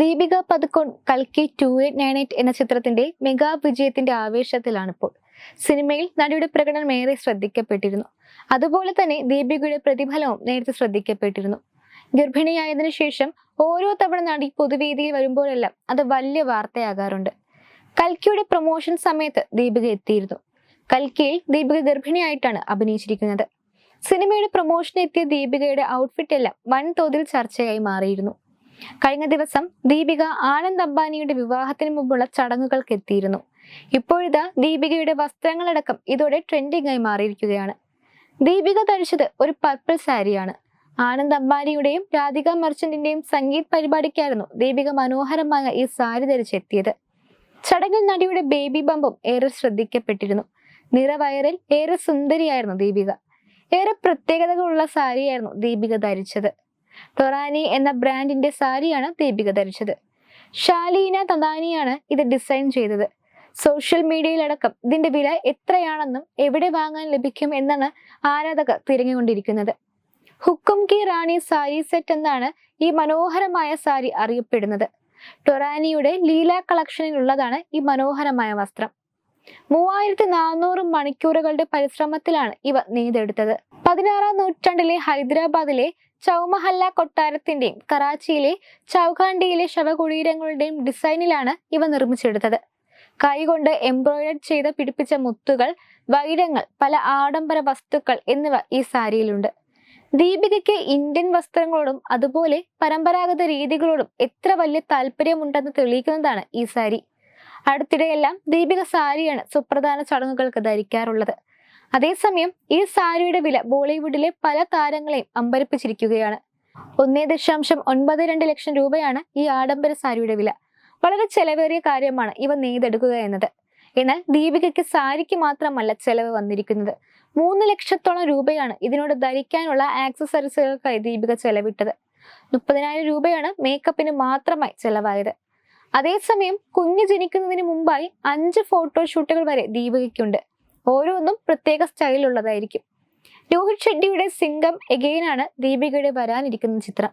ദീപിക പതുക്കോൺ കൽക്കി two eight nine eight എന്ന ചിത്രത്തിന്റെ മെഗാ വിജയത്തിന്റെ ആവേശത്തിലാണിപ്പോൾ. സിനിമയിൽ നടിയുടെ പ്രകടനം ഏറെ ശ്രദ്ധിക്കപ്പെട്ടിരുന്നു. അതുപോലെ തന്നെ ദീപികയുടെ പ്രതിഫലവും നേരത്തെ ശ്രദ്ധിക്കപ്പെട്ടിരുന്നു. ഗർഭിണിയായതിനു ശേഷം ഓരോ തവണ നടി പൊതുവേദിയിൽ വരുമ്പോഴെല്ലാം അത് വലിയ വാർത്തയാകാറുണ്ട്. കൽക്കിയുടെ പ്രൊമോഷൻ സമയത്ത് ദീപിക എത്തിയിരുന്നു. കൽക്കിയിൽ ദീപിക ഗർഭിണിയായിട്ടാണ് അഭിനയിച്ചിരിക്കുന്നത്. സിനിമയുടെ പ്രൊമോഷൻ എത്തിയ ദീപികയുടെ ഔട്ട്ഫിറ്റ് എല്ലാം വൻതോതിൽ ചർച്ചയായി മാറിയിരുന്നു. കഴിഞ്ഞ ദിവസം ദീപിക ആനന്ദ് അംബാനിയുടെ വിവാഹത്തിന് മുമ്പുള്ള ചടങ്ങുകൾക്ക് എത്തിയിരുന്നു. ഇപ്പോഴിതാ ദീപികയുടെ വസ്ത്രങ്ങളടക്കം ഇതോടെ ട്രെൻഡിംഗ് ആയി മാറിയിരിക്കുകയാണ്. ദീപിക ധരിച്ചത് ഒരു പർപ്പിൾ സാരിയാണ്. ആനന്ദ് അംബാനിയുടെയും രാധിക മർച്ചന്റിന്റെയും സംഗീത് പരിപാടിക്കായിരുന്നു ദീപിക മനോഹരമായ ഈ സാരി ധരിച്ചെത്തിയത് ചടങ്ങിൽ നടിയുടെ ബേബി ബമ്പും ഏറെ ശ്രദ്ധിക്കപ്പെട്ടിരുന്നു. നിറവയറിൽ ഏറെ സുന്ദരിയായിരുന്നു ദീപിക. ഏറെ പ്രത്യേകതകളുള്ള സാരിയായിരുന്നു ദീപിക ധരിച്ചത്. ടൊറാനി എന്ന ബ്രാൻഡിന്റെ സാരിയാണ് ദീപിക ധരിച്ചത്. ഷാലീന തദാനിയാണ് ഇത് ഡിസൈൻ ചെയ്തത്. സോഷ്യൽ മീഡിയയിലടക്കം ഇതിന്റെ വില എത്രയാണെന്നും എവിടെ വാങ്ങാൻ ലഭിക്കും എന്നാണ് ആരാധകർ തിരഞ്ഞുകൊണ്ടിരിക്കുന്നത്. ഹുക്കും കി റാണി സാരി സെറ്റ് എന്നാണ് ഈ മനോഹരമായ സാരി അറിയപ്പെടുന്നത്. ടൊറാനിയുടെ ലീല കളക്ഷനിലുള്ളതാണ് ഈ മനോഹരമായ വസ്ത്രം. മൂവായിരത്തി നാനൂറ് മണിക്കൂറുകളുടെ പരിശ്രമത്തിലാണ് ഇവ നെയ്തെടുത്തത്. പതിനാറാം നൂറ്റാണ്ടിലെ ഹൈദരാബാദിലെ ചൗമഹല്ല കൊട്ടാരത്തിന്റെയും കറാച്ചിയിലെ ചൗഖാണ്ടിയിലെ ശവകുടീരങ്ങളുടെയും ഡിസൈനിലാണ് ഇവ നിർമ്മിച്ചെടുത്തത്. കൈകൊണ്ട് എംബ്രോയിഡ് ചെയ്ത് പിടിപ്പിച്ച മുത്തുകൾ വൈരങ്ങൾ പല ആഡംബര വസ്തുക്കൾ എന്നിവ ഈ സാരിയിലുണ്ട്. ദീപികയ്ക്ക് ഇന്ത്യൻ വസ്ത്രങ്ങളോടും അതുപോലെ പരമ്പരാഗത രീതികളോടും എത്ര വലിയ താല്പര്യമുണ്ടെന്ന് തെളിയിക്കുന്നതാണ് ഈ സാരി. അടുത്തിടെയെല്ലാം ദീപിക സാരിയാണ് സുപ്രധാന ചടങ്ങുകൾക്ക് ധരിക്കാറുള്ളത്. അതേസമയം ഈ സാരിയുടെ വില ബോളിവുഡിലെ പല താരങ്ങളെയും അമ്പരപ്പിച്ചിരിക്കുകയാണ്. ഒന്നേ ദശാംശം ഒൻപത് രണ്ട് ലക്ഷം രൂപയാണ് ഈ ആഡംബര സാരിയുടെ വില. വളരെ ചെലവേറിയ കാര്യമാണ് ഇവ നെയ്തെടുക്കുക എന്നത്. എന്നാൽ ദീപികയ്ക്ക് സാരിക്ക് മാത്രമല്ല ചെലവ് വന്നിരിക്കുന്നത്. മൂന്ന് ലക്ഷത്തോളം രൂപയാണ് ഇതിനോട് ധരിക്കാനുള്ള ആക്സസറീസുകൾക്കായി ദീപിക ചെലവിട്ടത്. മുപ്പതിനായിരം രൂപയാണ് മേക്കപ്പിന് മാത്രമായി ചെലവായത്. അതേസമയം കുഞ്ഞ് ജനിക്കുന്നതിന് മുമ്പായി അഞ്ച് ഫോട്ടോഷൂട്ടുകൾ വരെ ദീപികയ്ക്കുണ്ട്. ഓരോന്നും പ്രത്യേക സ്റ്റൈലുള്ളതായിരിക്കും രോഹിത് ഷെട്ടിയുടെ സിംഗം എഗെയിനാണ് ദീപികയുടെ വരാനിരിക്കുന്ന ചിത്രം.